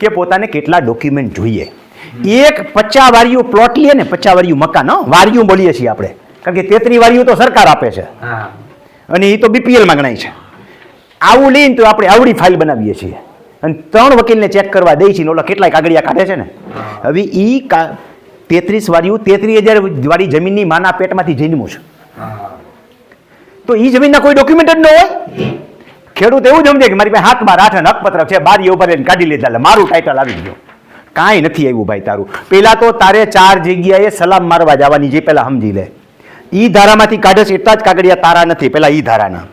કે પોતાને કેટલા ડોક્યુમેન્ટ જોઈએ. એક પચાસ વારિયું પ્લોટ લઈએ ને પચાસ વાળિયું મકાન વારિયું બોલીએ છીએ આપણે. કારણ કે તેત્રી વાળિયું તો સરકાર આપે છે. અને એ તો બીપીએલમાં ગણાય છે. આવું લઈને તો આપણે આવડી ફાઇલ બનાવીએ છીએ. અને ત્રણ વકીલને ચેક કરવા દઈ છીએ ઓલા કેટલાય કાગળિયા કાઢે છે ને. હવે એ તેત્રીસ વાળિયું તેત્રીસ હજાર વાળી જમીનની માના પેટમાંથી જન્મું છે. તો એ જમીનના કોઈ ડોક્યુમેન્ટ જ ન હોય? ખેડૂત એવું સમજે કે મારી પાસે હાથમાં અને હકપત્રક છે બારી ઉપર લઈને કાઢી લીધા મારું ટાઇટલ આવી ગયું. કાંઈ નથી આવ્યું ભાઈ તારું. પેલા તો તારે ચાર જગ્યાએ સલામ મારવા જવાની જે પેલા સમજી લે. ઈ ધારામાંથી કાઢે છે એટલા જ કાગળિયા તારા નથી પેલા ઈ ધારાના.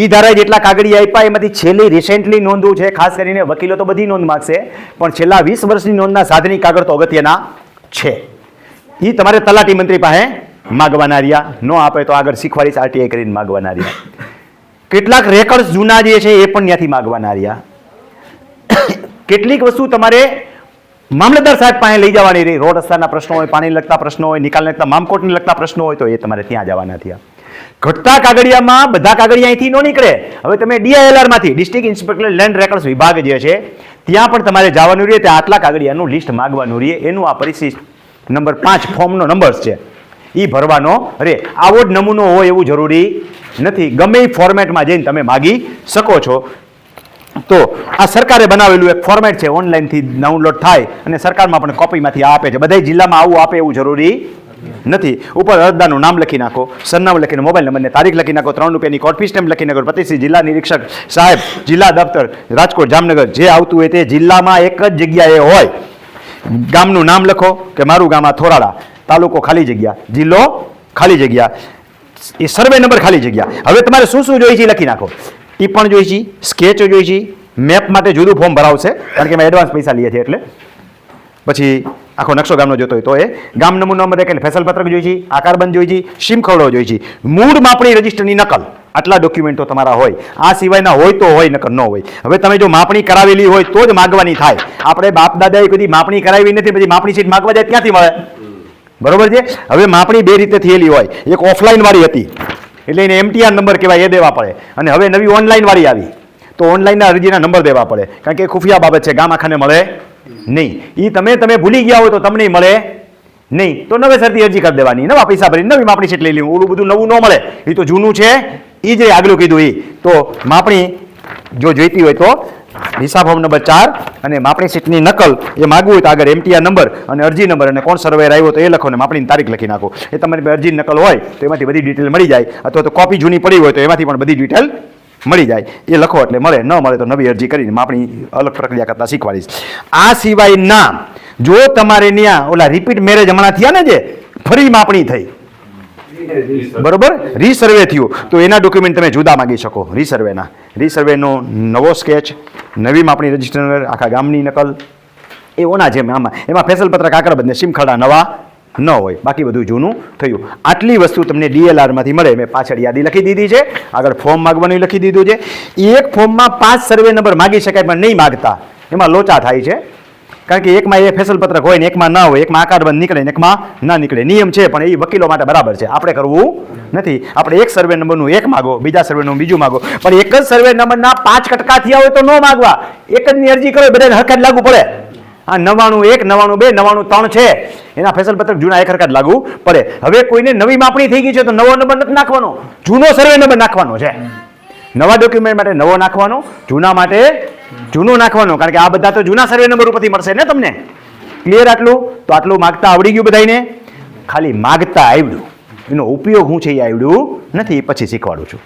ઈ ધારાએ જેટલા કાગળિયા આપ્યા, એમાંથી છેલ્લી રિસેન્ટલી નોંધવું છે, ખાસ કરીને વકીલો તો બધી નોંધ માગશે, પણ છેલ્લા વીસ વર્ષની નોંધના સાધની કાગળ તો અગત્યના છે. એ તમારે તલાટી મંત્રી પાસે માગવાના રહ્યા. ન આપે તો આગળ શીખવાડીશ આરટીઆઈ કરીને માગવાના રહ્યા. કેટલાક રેકર્ડ્સ જૂના જે છે એ પણ ત્યાંથી માગવાના રહ્યા. કેટલીક વસ્તુ તમારે મામલતદાર સાહેબ પાસે લઈ જવાની રહી. રોડ રસ્તાના પ્રશ્નો હોય પાણી લગતા પ્રશ્નો હોય, નિકાલને લગતા, મામકોટને લગતા પ્રશ્નો હોય તો એ તમારે ત્યાં જવાના થયા. ઘટતા કાગળિયામાં બધા કાગળિયા અહીંથી ન નીકળે. હવે તમે ડીઆઈએલઆરમાંથી ડિસ્ટ્રિક્ટ ઇન્સ્પેક્ટર લેન્ડ રેકર્ડ્સ વિભાગ જે છે, ત્યાં પણ તમારે જવાનું રહે. ત્યાં આટલા કાગળિયાનું લિસ્ટ માગવાનું રહે. એનું આ પરિશિષ્ટ નંબર પાંચ ફોર્મનો નંબર છે. એ ભરવાનો રે આવો જ નમૂનો હોય એવું જરૂરી નથી. ગમે એ ફોર્મેટમાં જઈને તમે માગી શકો છો. તો આ સરકારે બનાવેલું એક ફોર્મેટ છે ઓનલાઈનથી ડાઉનલોડ થાય અને સરકારમાં પણ કોપીમાંથી આપે છે. બધા જિલ્લામાં આવું આપે એવું જરૂરી નથી. ઉપર અરજદારનું નામ લખી નાખો, સરનામું લખીને મોબાઈલ નંબરને તારીખ લખી નાખો, ત્રણ રૂપિયાની કોર્ટ ફી સ્ટેમ્પ લખી નાખો. પ્રતિશ્રી જિલ્લા નિરીક્ષક સાહેબ, જિલ્લા દફતર, રાજકોટ, જામનગર, જે આવતું હોય તે જિલ્લામાં એક જ જગ્યાએ હોય. ગામનું નામ લખો કે મારું ગામ આ થોરાળા તાલુકો ખાલી જગ્યા, જિલ્લો ખાલી જગ્યા. એ સર્વે નંબર ખાલી જગ્યા. હવે તમારે શું શું જોઈએ છે લખી નાખો. ટીપણ જોઈએ છે સ્કેચ જોઈએ છે મેપ માટે જુદું ફોર્મ ભરાવશે, કારણ કે એમાં એડવાન્સ પૈસા લઈએ છીએ એટલે. પછી આખો નકશો ગામનો જોતો હોય તો એ. ગામ નમૂનો એક એટલે ફેસલ પત્રક જોઈએ છે આકારબંધ જોઈએ સીમ ખવડો જોઈ છે મૂળ માપણી રજિસ્ટરની નકલ. આટલા ડોક્યુમેન્ટો તમારા હોય. આ સિવાયના હોય તો હોય, નકર ન હોય. હવે તમે જો માપણી કરાવેલી હોય તો જ માગવાની થાય. આપણે બાપ દાદાએ કદી માપણી કરાવી નથી, પછી માપણી સીટ માગવા જાય ક્યાંથી મળે. બરોબર છે? હવે માપણી બે રીતે થયેલી હોય. એક ઓફલાઈનવાળી હતી. એટલે એને એમટીઆર નંબર કહેવાય, એ દેવા પડે. અને હવે નવી ઓનલાઈનવાળી આવી. તો ઓનલાઈનના અરજીના નંબર દેવા પડે. કારણ કે એ ખુફિયા બાબત છે ગામ આખાને મળે નહીં. એ તમે તમે ભૂલી ગયા હોય તો તમને મળે નહીં. તો નવેસરથી અરજી કરી દેવાની. નવા પૈસા ભરી નવી માપણી સીટ લઈ લેવું ઓલું બધું નવું ન મળે. એ તો જૂનું છે. એ જે આગલું કીધું એ તો માપણી જો જોઈતી હોય તો હિસાબ નંબર ચાર અને માપણી સીટની નકલ એ માગવું હોય તો આગળ એમટીઆર નંબર અને અરજી નંબર અને કોણ સર્વેર આવ્યો તો એ લખો ને માપણીની તારીખ લખી નાખો. એ તમારી અરજી નકલ હોય તો એમાંથી બધી ડિટેલ મળી જાય. અથવા તો કોપી જૂની પડી હોય તો એમાંથી પણ બધી ડિટેલ મળી જાય. એ લખો એટલે મળે. ન મળે તો નવી અરજી કરીને માપણી અલગ પ્રક્રિયા કરતાં શીખવાડીશ. આ સિવાય ના, જો તમારે ત્યાં ઓલા રિપીટ મેરેજ હમણાં થયા ને જે, ફરી માપણી થઈ. બરોબર? રીસર્વે થયું. તો એના ડોક્યુમેન્ટ તમે જુદા માગી શકો. રીસર્વેના રીસર્વેનો નવો સ્કેચ નવી માપણી રજિસ્ટર આખા ગામની નકલ. એ ઓના જેમ આમાં. એમાં ફેસલ પત્રક આકર બંને, સિમખડા નવા ન હોય. બાકી બધું જૂનું થયું. આટલી વસ્તુ તમને ડીએલઆરમાંથી મળે. મેં પાછળ યાદી લખી દીધી છે. આગળ ફોર્મ માગવાનું લખી દીધું છે. એક ફોર્મમાં પાંચ સર્વે નંબર માગી શકાય પણ નહીં માગતા. એમાં લોચા થાય છે. કારણ કે એકમાં એ ફેસલ પત્રક હોય ને, એકમાં ના હોય, એકમાં આકાર બંધ નીકળે ને, એકમાં ના નીકળે. નિયમ છે, પણ એ વકીલો માટે બરાબર છે. આપણે કરવું નથી. આપણે એક સર્વે નંબરનું એક માગો, બીજા સર્વેનું બીજું માગો. પણ એક જ સર્વે નંબરના પાંચ કટકા થયા હોય તો ન માગવા. એક જ ની અરજી કરો, બધાને હરકત લાગુ પડે. આ નવાણું એક નવાણું બે નવાણું ત્રણ છે. એના ફેસલ પત્રક જૂના એક હરકત લાગુ પડે. હવે કોઈને નવી માપણી થઈ ગઈ છે તો નવો નંબર નથી નાખવાનો. જૂનો સર્વે નંબર નાખવાનો છે. નવા ડોક્યુમેન્ટ માટે નવો નાખવાનો. જૂના માટે જૂનો નાખવાનો, કારણ કે આ બધા તો જૂના સર્વે નંબર ઉપરથી મળશે ને તમને? ક્લિયર આટલું? તો આટલું માગતા આવડી ગયું બધાને ખાલી માગતા આવડ્યું. એનો ઉપયોગ હું છે એ આવડ્યું નથી પછી શીખવાડું છું.